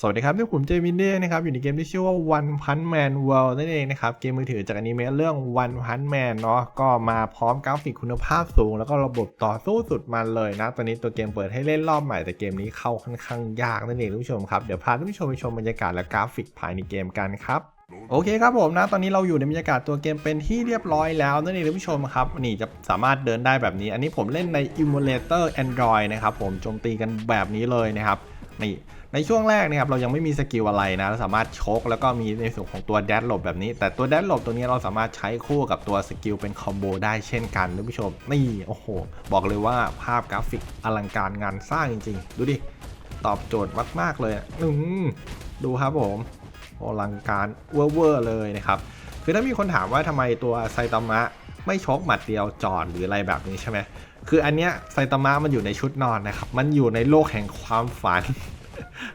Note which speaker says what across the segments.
Speaker 1: สวัสดีครับที่ผมเจมินเน่นะครับอยู่ในเกมที่ชื่อว่า One Punch Man World นั่นเองนะครับเกมมือถือจากอนิเมะเรื่อง One Punch Man เนาะก็มาพร้อมกราฟิกคุณภาพสูง แล้วก็ระบบต่อสู้สุดมันเลยนะ ตอนนี้ตัวเกมเปิดให้เล่นรอบใหม่แต่เกมนี้เข้าค่อนข้างยากนั่นเองท่านผู้ชมครับ เดี๋ยวพาท่านผู้ชมไปชมบรรยากาศและกราฟิกภายในเกมกันครับโอเคครับผมนะ ตอนนี้เราอยู่ในบรรยากาศตัวเกมเป็นที่เรียบร้อยแล้วนั่นเองท่านผู้ชมครับนี่จะสามารถเดินได้แบบนี้ อันนี้ผมเล่นใน Emulator Android นะครับผมโจมตีกันแบบนี้เลยนะครับ นี่ในช่วงแรกนะครับเรายังไม่มีสกิลอะไรนะเราสามารถชกแล้วก็มีในส่วนของตัวแดดหลบแบบนี้ แต่ตัวแดดหลบตัวนี้เราสามารถใช้คู่กับตัวสกิลเป็นคอมโบได้เช่นกันท่านผู้ชมนี่โอ้โห บอกเลยว่าภาพกราฟิกอลังการงานสร้างจริง ๆ ดูดิตอบโจทย์มาก ๆ เลยอืมดูครับผมอลังการเวอร์เลยนะครับคือถ้ามีคนถามว่าทำไมตัวไซตามะ ไม่ชกหมัดเดียวจอดหรืออะไรแบบนี้ใช่ไหมคืออันเนี้ยไซตามะมันอยู่ในชุดนอนนะครับ มันอยู่ในโลกแห่งความฝัน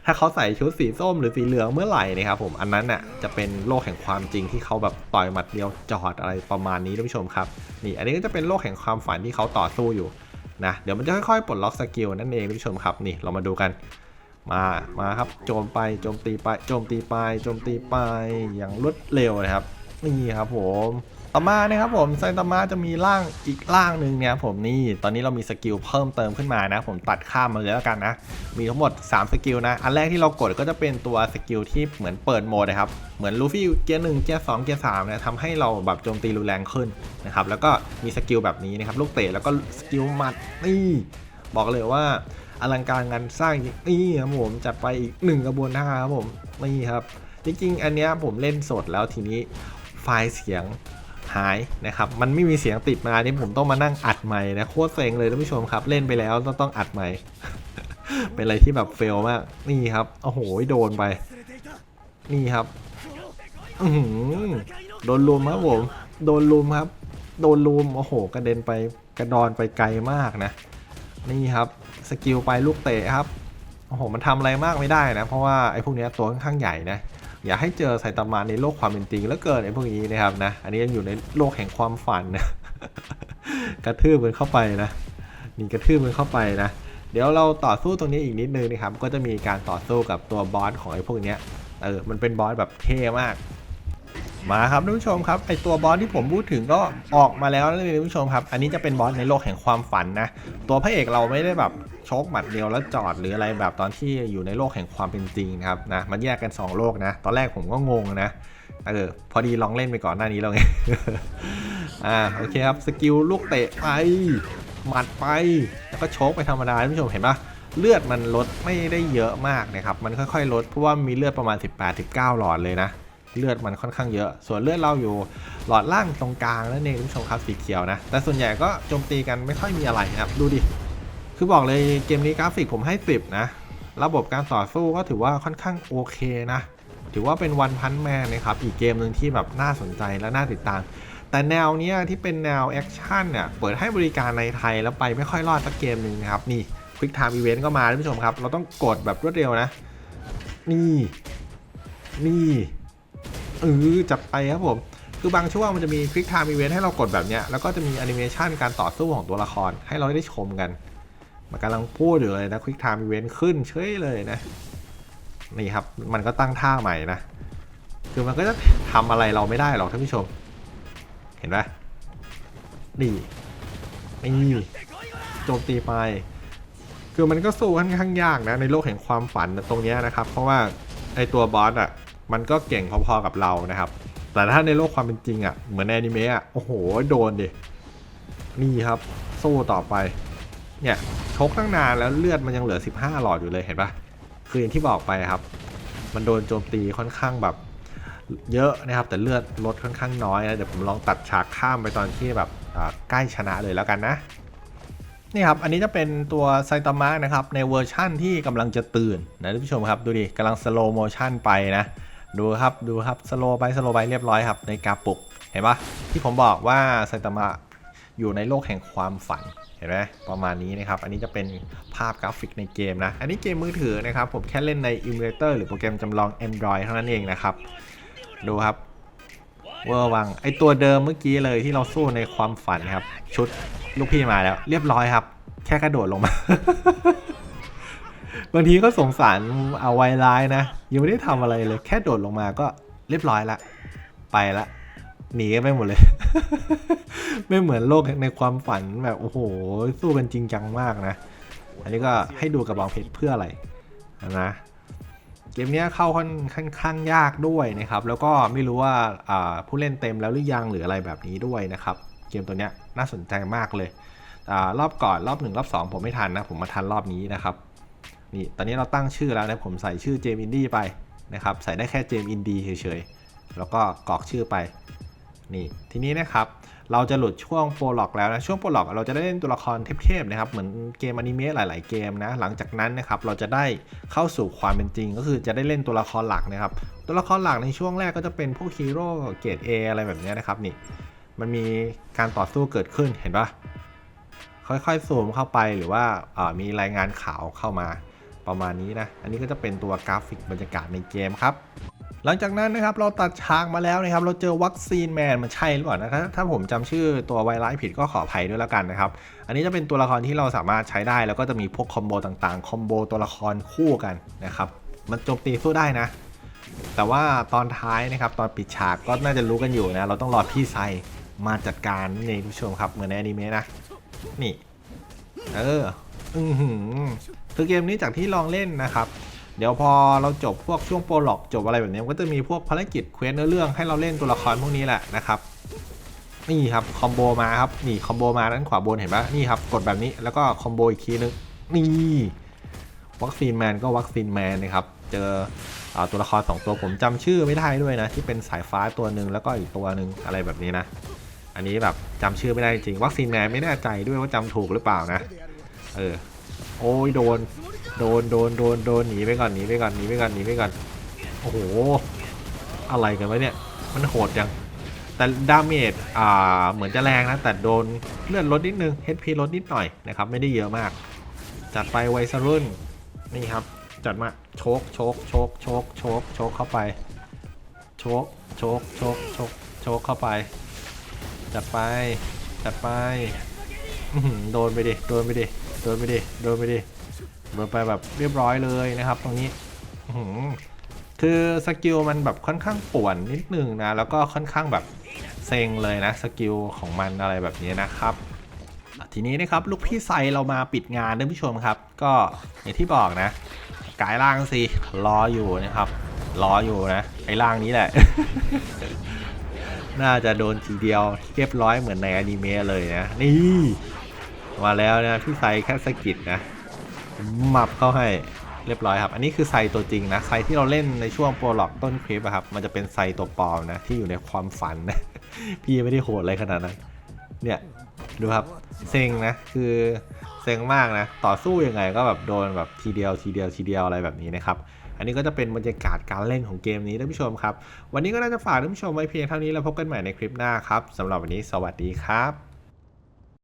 Speaker 1: ถ้าเขาใส่ชุดสีส้มหรือสีเหลืองเมื่อไหร่นะครับผมอันนั้นน่ะจะเป็นโลกแห่งความจริงที่เขาแบบต่อยหมัดเดียวจอดอะไรประมาณนี้ท่านผู้ชมครับนี่อันนี้ก็จะเป็นโลกแห่งความฝันที่เขาต่อสู้อยู่นะเดี๋ยวมันจะค่อยๆปลดล็อกสกิลนั่นเองท่านผู้ชมครับนี่เรามาดูกันมา มาครับ โจมไป โจมตีไป โจมตีไป โจมตีไป อย่างรวดเร็วนะครับ นี่ครับผม ต่อมานะครับผมไซตามะจะมีร่างอีกร่างหนึ่งเนี่ยผมนี่ตอนนี้เรามีสกิลเพิ่มเติมขึ้นมานะ ผมตัดข้ามมาเลยแล้วกันนะ มีทั้งหมด 3 สกิลนะ อันแรกที่เรากดก็จะเป็นตัวสกิลที่เหมือนเปิดโหมดนะครับ เหมือนลูฟี่เกียร์หนึ่งเกียร์สองเกียร์สามเนี่ยทำให้เราแบบโจมตีรุนแรงขึ้นนะครับแล้วก็มีสกิลแบบนี้นะครับลูกเตะแล้วก็สกิลหมัดนี่บอกเลยว่าอลังการงานสร้างนี่ครับผมจัดไปอีกหนึ่งกระบวนท่าครับผมนี่ครับจริงๆ อันเนี้ยผมเล่นสดแล้วทีนี้ไฟล์เสียง หายนะครับมันไม่มีเสียงติดมานี่ผมต้องมานั่งอัดใหม่นะโคตรเซ็งเลยท่านผู้ชมครับ เล่นไปแล้วต้องต้องอัดใหม่ เป็นอะไรที่แบบเฟลมากนี่ครับโอ้โหโดนไป นี่ครับอืโดนลุมครับผมโดนลุมครับ โดนลุมโอ้โหกระเด็นไปกระดอนไปไกลมากนะ นี่ครับสกิลไปลูกเตะครับโอ้โหมันทำอะไรมากไม่ได้นะ เพราะว่าไอ้พวกนี้ตัวค่อนข้างใหญ่นะ อย่าให้เจอไซตามะในโลกความเป็นจริงแล้วเกินไอ้พวกนี้นะครับนะ อันนี้ยังอยู่ในโลกแห่งความฝันนะกระทืบมันเข้าไปนะนี่กระทืบมันเข้าไปนะ เดี๋ยวเราต่อสู้ตรงนี้อีกนิดนึงนะครับ ก็จะมีการต่อสู้กับตัวบอสของไอ้พวกเนี้ยเออมันเป็นบอสแบบเท่มากมาครับท่านผู้ชมครับไอตัวบอสที่ผมพูดถึงก็ออกมาแล้วนั่นเองท่านผู้ชมครับ อันนี้จะเป็นบอสในโลกแห่งความฝันนะ ตัวพระเอกเราไม่ได้แบบ ชกหมัดเดียวแล้วจอดหรืออะไรแบบตอนที่อยู่ในโลกแห่งความเป็นจริงนะครับนะมันแยกกัน 2 โลกนะ ตอนแรกผมก็งงนะเออพอดีลองเล่นไปก่อนหน้านี้แล้วไงอ่าโอเคครับสกิลลูกเตะไปหมัดไปแล้วก็ชกไปธรรมดาท่านผู้ชมเห็นปะเลือดมันลดไม่ได้เยอะมากนะครับ มันค่อยๆ ลดเพราะว่ามีเลือดประมาณ 18-19หลอดเลยนะ เลือดมันค่อนข้างเยอะ ส่วนเลือดเราอยู่หลอดล่างตรงกลางนั่นเองท่านผู้ชมครับสีเขียวนะ แต่ส่วนใหญ่ก็โจมตีกันไม่ค่อยมีอะไรนะครับ ดูดิ คือบอกเลยเกมนี้กราฟิกผมให้ 10 นะ ระบบการต่อสู้ก็ถือว่าค่อนข้างโอเคนะ ถือว่าเป็นวันพันแมนนะครับ อีกเกมหนึ่งที่แบบน่าสนใจและน่าติดตาม แต่แนวเนี้ยที่เป็นแนวแอคชั่นเนี่ย เปิดให้บริการในไทยแล้วไปไม่ค่อยรอดสักเกมหนึ่งนะครับ นี่ Quick Time Event ก็มาท่านผู้ชมครับ เราต้องกดแบบรวดเร็วนะ นี่ นี่เออจัดไปครับผม คือบางช่วงมันจะมี Quick Time Event ให้เรากดแบบเนี้ย แล้วก็จะมีแอนิเมชันการต่อสู้ของตัวละครให้เราได้ชมกัน มันกำลังพูดอยู่เลยนะ Quick Time Event ขึ้นเฉยเลยนะ นี่ครับ มันก็ตั้งท่าใหม่นะ คือมันก็จะทำอะไรเราไม่ได้หรอกท่านผู้ชม เห็นไหมนี่นี่โจมตีไปคือมันก็สู้ค่อนข้างยากนะในโลกแห่งความฝันตรงนี้นะครับ เพราะว่าไอตัวบอสอะมันก็เก่งพอๆกับเรานะครับ แต่ถ้าในโลกความเป็นจริงอะเหมือนในอนิเมะอะโอ้โหโดนดินี่ครับสู้ต่อไป เนี่ยชกตั้งนานแล้วเลือดมันยังเหลือ 15 หลอดอยู่เลยเห็นปะคืออย่างที่บอกไปครับ มันโดนโจมตีค่อนข้างแบบเยอะนะครับ แต่เลือดลดค่อนข้างน้อยนะเดี๋ยวผมลองตัดฉากข้ามไปตอนที่แบบใกล้ชนะเลยแล้วกันนะนี่ครับ อันนี้จะเป็นตัวไซตามะนะครับ ในเวอร์ชั่นที่กำลังจะตื่นนะท่านผู้ชมครับ ดูดิกำลังสโลโมชันไปนะ ดูครับดูครับสโลไปสโลไปเรียบร้อยครับ ในกาปลุก เห็นปะที่ผมบอกว่าไซตามะอยู่ในโลกแห่งความฝัน ห็นไหมประมาณนี้นะครับ อันนี้จะเป็นภาพกราฟิกในเกมนะ อันนี้เกมมือถือนะครับ ผมแค่เล่นใน Emulator หรือโปรแกรมจำลอง Android เท่านั้นเองนะครับ ดูครับเวอร์วังไอตัวเดิมเมื่อกี้เลยที่เราสู้ในความฝันครับ ชุดลูกพี่มาแล้ว เรียบร้อยครับ แค่กระโดดลงมา บางทีก็สงสารเอาไว้ร้ายนะ ยังไม่ได้ทำอะไรเลย แค่โดดลงมาก็เรียบร้อยละ ไปละ หนีกันไปหมดเลย ไม่เหมือนโลกในความฝันแบบโอ้โห สู้กันจริงจังมากนะ อันนี้ก็ให้ดูกับบองเพชรเพื่ออะไรนะเกมเนี้ยเข้าค่อนค่อนข้างยากด้วยนะครับ แล้วก็ไม่รู้ว่าาผู้เล่นเต็มแล้วหรือยังหรืออะไรแบบนี้ด้วยนะครับ เกมตัวเนี้ยน่าสนใจมากเลยอรอบก่อนรอบ1รอบ 2 ผมไม่ทันนะ ผมมาทันรอบนี้นะครับนี่ตอนนี้เราตั้งชื่อแล้วนะผมใส่ชื่อเจมอินดี้ไปนะครับ ใส่ได้แค่เจมอินดี้เฉยๆแล้วก็กรอกชื่อไป นี่ทีนี้นะครับเราจะหลุดช่วงโปรล็อกแล้วนะช่วงโปรล็อกเราจะได้เล่นตัวละครเทพๆนะครับเหมือนเกมอนิเมะหลาย ๆ เกมนะหลังจากนั้นนะครับเราจะได้เข้าสู่ความเป็นจริง ก็คือจะได้เล่นตัวละครหลักนะครับตัวละครหลักในช่วงแรกก็จะเป็นพวกฮีโร่เกรด A อะไรแบบนี้นะครับนี่มันมีการต่อสู้เกิดขึ้นเห็นปะค่อยๆซูมเข้าไปหรือว่าอ่ามีรายงานข่าวเข้ามาประมาณนี้นะ อันนี้ก็จะเป็นตัวกราฟิกบรรยากาศในเกมครับ หลังจากนั้นนะครับเราตัดฉากมาแล้วนะครับเราเจอวัคซีนแมนมันใช่หรือเปล่านะถ้าถ้าผมจำชื่อตัวไวรัสผิดก็ขออภัยด้วยแล้วกันนะครับอันนี้จะเป็นตัวละครที่เราสามารถใช้ได้แล้วก็จะมีพวกคอมโบต่างๆคอมโบตัวละครคู่กันนะครับมันโจมตีสู้ได้นะ แต่ว่าตอนท้ายนะครับตอนปิดฉากก็น่าจะรู้กันอยู่นะเราต้องรอพี่ไซมาจัดการนี่เองผู้ชมครับเหมือนในอนิเมะนะนี่เอออือหือคือเกมนี้จากที่ลองเล่นนะครับ เดี๋ยวพอเราจบพวกช่วงโปรล็อกจบอะไรแบบนี้ก็จะมีพวกภารกิจเควสเนื้อเรื่องให้เราเล่นตัวละครพวกนี้แหละนะครับนี่ครับคอมโบมาครับนี่คอมโบมาด้านขวาบนเห็นปะนี่ครับกดแบบนี้แล้วก็คอมโบอีกทีนึงนี่วัคซีนแมนก็วัคซีนแมนนะครับเจอตัวละครสองตัวผมจำชื่อไม่ได้ด้วยนะ ที่เป็นสายฟ้าตัวหนึ่งแล้วก็อีกตัวหนึ่งอะไรแบบนี้นะ อันนี้แบบจำชื่อไม่ได้จริงวัคซีนแมนไม่แน่ใจด้วยว่าจำถูกหรือเปล่านะ เออ โอ้ยโดน โดนโดนโดนโดนหนีไปก่อนหนีไปก่อนหนีไปก่อนหนีไปก่อนโอ้โหอะไรกันวะเนี่ยมันโหดจังแต่ดาเมจอ่าเหมือนจะแรงนะ แต่โดนเลื่อนลดนิดนึง HP ลดนิดหน่อยนะครับไม่ได้เยอะมาก จัดไปไวซรุ่นนี่ครับ จัดมาโชกโชกโชกโชกโชกโชกเข้าไปโชกโชกโชกโชกโชกเข้าไป จัดไปจัดไปโดนไปดิโดนไปดิ โดนไปดิโดนไปดิโดนไปแบบเรียบร้อยเลยนะครับ ตรงนี้คือสกิลมันแบบค่อนข้างป่วนนิดนึงนะ แล้วก็ค่อนข้างแบบเซ็งเลยนะสกิลของมันอะไรแบบนี้นะครับทีนี้นะครับลูกพี่ไซเรามาปิดงานท่านผู้ชมครับ ก็อย่างที่บอกนะกายล่างสิรออยู่นะครับ รออยู่นะไอ้ล่างนี้แหละ น่าจะโดนทีเดียวเรียบร้อยเหมือนในอนิเมะเลยนะ นี่ มาแล้วนะพี่ไซแค่สกิดนะหมับเข้าให้เรียบร้อยครับ อันนี้คือไซตัวจริงนะไซที่เราเล่นในช่วงโปรล็อกต้นคลิปอะครับ มันจะเป็นไซตัวปลอมนะ ที่อยู่ในความฝันนะ พี่ไม่ได้โหดอะไรขนาดนั้น เนี่ย ดูครับ เซ็งนะ คือเซ็งมากนะ ต่อสู้ยังไงก็แบบโดนแบบทีเดียวทีเดียวทีเดียวอะไรแบบนี้นะครับ อันนี้ก็จะเป็นบรรยากาศการเล่นของเกมนี้ท่านผู้ชมครับ วันนี้ก็น่าจะฝากท่านผู้ชมไว้เพียงเท่านี้แล้วพบกันใหม่ในคลิปหน้าครับสำหรับวันนี้สวัสดีครับ